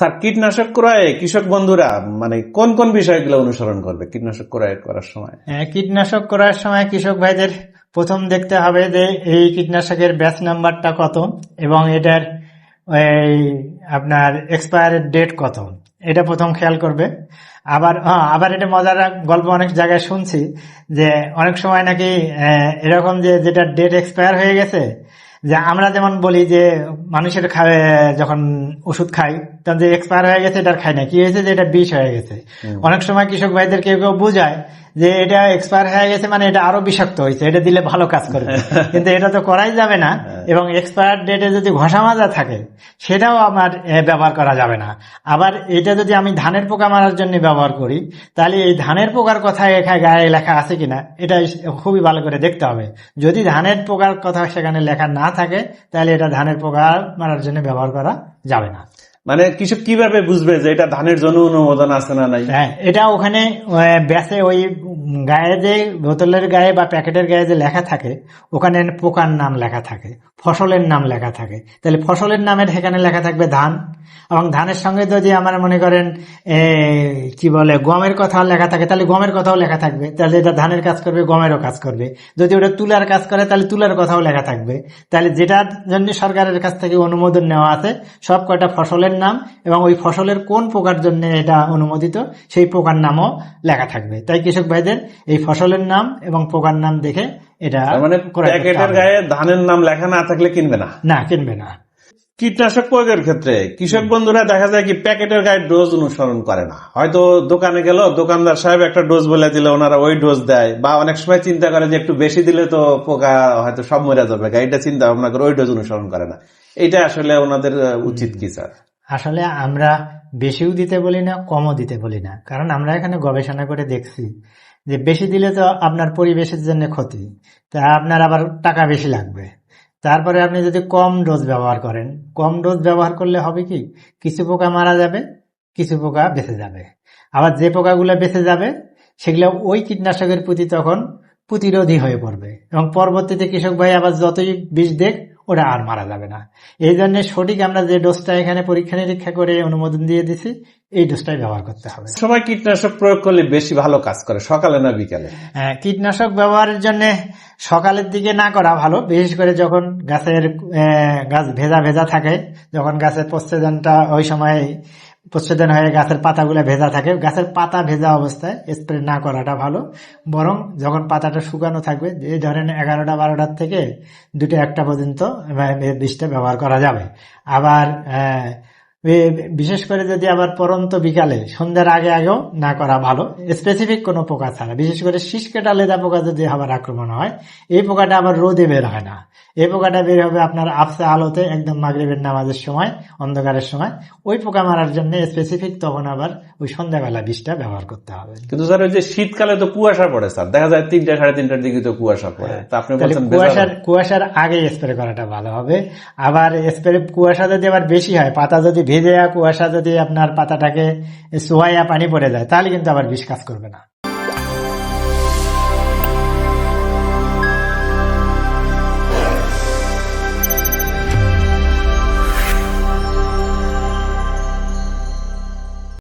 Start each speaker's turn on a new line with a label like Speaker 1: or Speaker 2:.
Speaker 1: Sir কীটনাশক ক্রয়ে কৃষক বন্ধুরা মানে কোন কোন বিষয়গুলো অনুসরণ করবে কীটনাশক ক্রয় করার সময়?
Speaker 2: হ্যাঁ, কীটনাশক করার সময় কৃষক ভাইদের প্রথম দেখতে হবে যে এই কীটনাশকের ব্যাচ নাম্বারটা কত এবং এটার এই আপনার এক্সপায়ার ডেট কত। এটা প্রথম খেয়াল করবে। আবার হ্যাঁ আবার এটা মজার গল্প অনেক জায়গায় শুনছি যে অনেক সময় নাকি এরকম যে যেটা ডেট এক্সপায়ার হয়ে গেছে যে আমরা যেমন বলি যে মানুষের খাবে যখন ওষুধ খাই তখন যে এক্সপায়ার হয়ে গেছে এটা খাই না কি হয়েছে যে এটা বিষ হয়ে গেছে? অনেক সময় কৃষক ভাইদের কেউ কেউ বোঝায় যে এটা এক্সপায়ার হয়ে গেছে মানে এটা আরও বিষাক্ত হয়েছে এটা দিলে ভালো কাজ করবে। কিন্তু এটা তো করাই যাবে না এবং এক্সপায়ার ডেটে যদি ঘষা মাজা থাকে সেটাও আমার ব্যবহার করা যাবে না। আবার এটা যদি আমি ধানের পোকা মারার জন্য ব্যবহার করি তাহলে এই ধানের পোকার কথা এখানে গায়ে লেখা আছে কিনা এটা খুবই ভালো করে দেখতে হবে। যদি ধানের পোকার কথা সেখানে লেখা না থাকে তাহলে এটা ধানের পোকা মারার জন্য ব্যবহার করা যাবে না।
Speaker 1: মানে কৃষক কীভাবে বুঝবে যে এটা ধানের জন্য অনুমোদন আছে না নাই?
Speaker 2: হ্যাঁ এটা ওখানে ব্যাসে ওই গায়ে যে বোতলের গায়ে বা প্যাকেটের গায়ে যে লেখা থাকে, ওখানে পোকার নাম লেখা থাকে, ফসলের নাম লেখা থাকে। তাহলে ফসলের নামের সেখানে লেখা থাকবে ধান। এবং ধানের সঙ্গে যদি আমার মনে করেন কি বলে, গমের কথা লেখা থাকে, তাহলে গমের কথাও লেখা থাকবে। তাহলে এটা ধানের কাজ করবে, গমেরও কাজ করবে। যদি ওটা তুলার কাজ করে, তাহলে তুলার কথাও লেখা থাকবে। তাহলে যেটার জন্য সরকারের কাছ থেকে অনুমোদন নেওয়া আছে, সব কয়টা ফসলের নাম এবং ওই ফসলের কোন পোকার জন্য এটা অনুমোদিত সেই পোকার নামও লেখা থাকবে। তাই কৃষক ভাইদের এই ফসলের নাম এবং পোকার নাম দেখে এটা
Speaker 1: মানে প্যাকেটের গায়ে ধানের নাম লেখা না থাকলে কিনবে না?
Speaker 2: না কিনবে না।
Speaker 1: কীটনাশক প্রয়োগের ক্ষেত্রে কৃষক বন্ধুরা দেখা যায় কি প্যাকেটের গায়ে ডোজ অনুসরণ করে না। হয়তো দোকানে গেল দোকানদার সাহেব একটা ডোজ বলে দিলে ওনারা ওই ডোজ দেয় বা অনেক সময় চিন্তা করে যে একটু বেশি দিলে তো পোকা হয়তো সব মরে যাবে। এটা চিন্তা ভাবনা করে ওই ডোজ অনুসরণ করে না। এটা আসলে ওনাদের উচিত কি স্যার?
Speaker 2: আসলে আমরা বেশিও দিতে বলি না, কমও দিতে বলি না। কারণ আমরা এখানে গবেষণা করে দেখছি যে বেশি দিলে তো আপনার পরিবেশের জন্য ক্ষতি। তা আপনার আবার টাকা বেশি লাগবে। তারপরে আপনি যদি কম ডোজ ব্যবহার করেন, কম ডোজ ব্যবহার করলে হবে কি? কিছু পোকা মারা যাবে, কিছু পোকা বেঁচে যাবে। আবার যে পোকাগুলো বেঁচে যাবে, সেগুলো ওই কীটনাশকের প্রতি তখন প্রতিরোধী হয়ে পড়বে। এবং পরবর্তীতে কৃষক ভাই আবার যতই বিষ দেখ ওটা আর মারা যাবে না। এই জন্য সঠিক আমরা যে ডোজটা এখানে পরীক্ষা নিরীক্ষা করে অনুমোদন দিয়ে দিছি এই ডোজটাই ব্যবহার করতে হবে।
Speaker 1: সবাই কীটনাশক প্রয়োগ করলে বেশি ভালো কাজ করে সকালে না বিকালে?
Speaker 2: হ্যাঁ, কীটনাশক ব্যবহারের জন্য সকালের দিকে না করা ভালো বিশেষ করে যখন গাছের গাছ ভেজা ভেজা থাকে যখন গাছের প্রচ্ছেদনটা ওই সময় প্রচ্ছেদন হয়ে গাছের পাতাগুলো ভেজা থাকে। গাছের পাতা ভেজা অবস্থায় স্প্রে না করাটা ভালো। বরং যখন পাতাটা শুকানো থাকবে, যে ধরেন এগারোটা বারোটার থেকে দুটো একটা পর্যন্ত বৃষ্টি ব্যবহার করা যাবে। আবার বিশেষ করে যদি আবার পরন্ত বিকালে সন্ধ্যার আগে আগেও না করা ভালো স্পেসিফিক কোনো পোকা ছাড়া। বিশেষ করে শীষকেটা লেদা পোকা যদি আবার আক্রমণ হয় এই পোকাটা আবার রোদে বের হয় না। এই পোকাটা বের হবে আপনার আফসা আলোতে একদম মাগরিবের নামাজের সময় অন্ধকারের সময়। ওই পোকা মারার জন্য স্পেসিফিক তখন আবার ওই সন্ধ্যাবেলা বিষটা ব্যবহার করতে হবে।
Speaker 1: কিন্তু স্যার ওই যে শীতকালে তো কুয়াশা পড়ে স্যার। দেখা যায় তিনটা সাড়ে তিনটার দিকে তো কুয়াশা পড়ে। আপনি
Speaker 2: কুয়াশার কুয়াশার আগে স্প্রে করাটা ভালো হবে। আবার স্প্রে কুয়াশা যদি আবার বেশি হয় পাতা যদি ভেজে কুয়াশা যদি আপনার পাতাটাকে সোয়াইয়া পানি পড়ে যায়, তাহলে কিন্তু আবার কাজ করবে না।